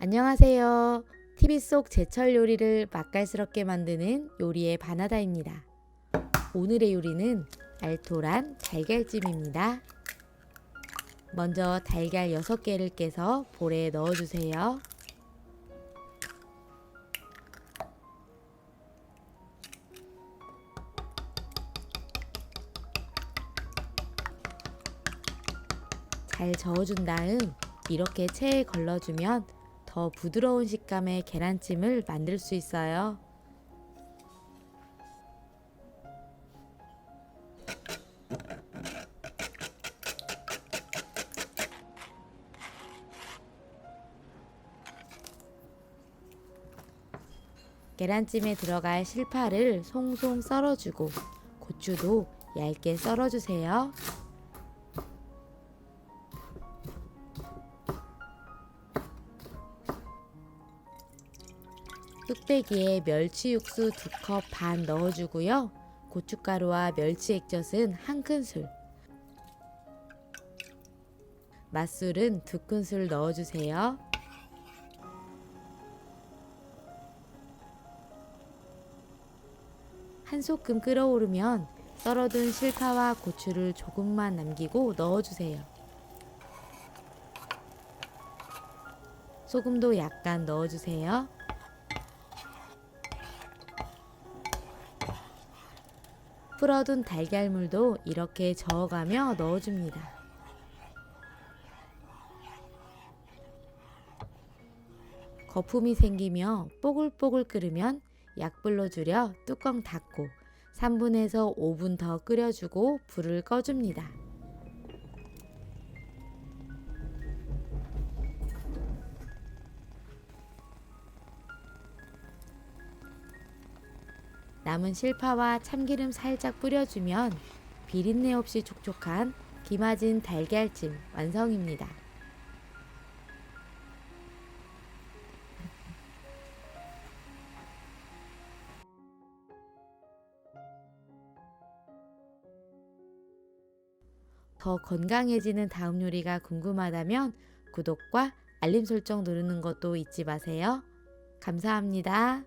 안녕하세요. TV 속 제철 요리를 맛깔스럽게 만드는 요리의 바나다입니다. 오늘의 요리는 알토란 달걀찜입니다. 먼저 달걀 6개를 깨서 볼에 넣어주세요. 잘 저어준 다음 이렇게 체에 걸러주면 더 부드러운 식감의 계란찜을 만들 수 있어요. 계란찜에 들어갈 실파를 송송 썰어주고 고추도 얇게 썰어주세요. 뚝배기에 멸치 육수 2컵 반 넣어주고요. 고춧가루와 멸치 액젓은 한 큰술, 맛술은 두 큰술 넣어주세요. 한 소끔 끓어오르면 썰어둔 실파와 고추를 조금만 남기고 넣어주세요. 소금도 약간 넣어주세요. 풀어둔 달걀물도 이렇게 저어가며 넣어줍니다. 거품이 생기며 뽀글뽀글 끓으면 약불로 줄여 뚜껑 닫고 3분에서 5분 더 끓여주고 불을 꺼줍니다. 남은 실파와 참기름 살짝 뿌려주면 비린내 없이 촉촉한 기마진 달걀찜 완성입니다. 더 건강해지는 다음 요리가 궁금하다면 구독과 알림 설정 누르는 것도 잊지 마세요. 감사합니다.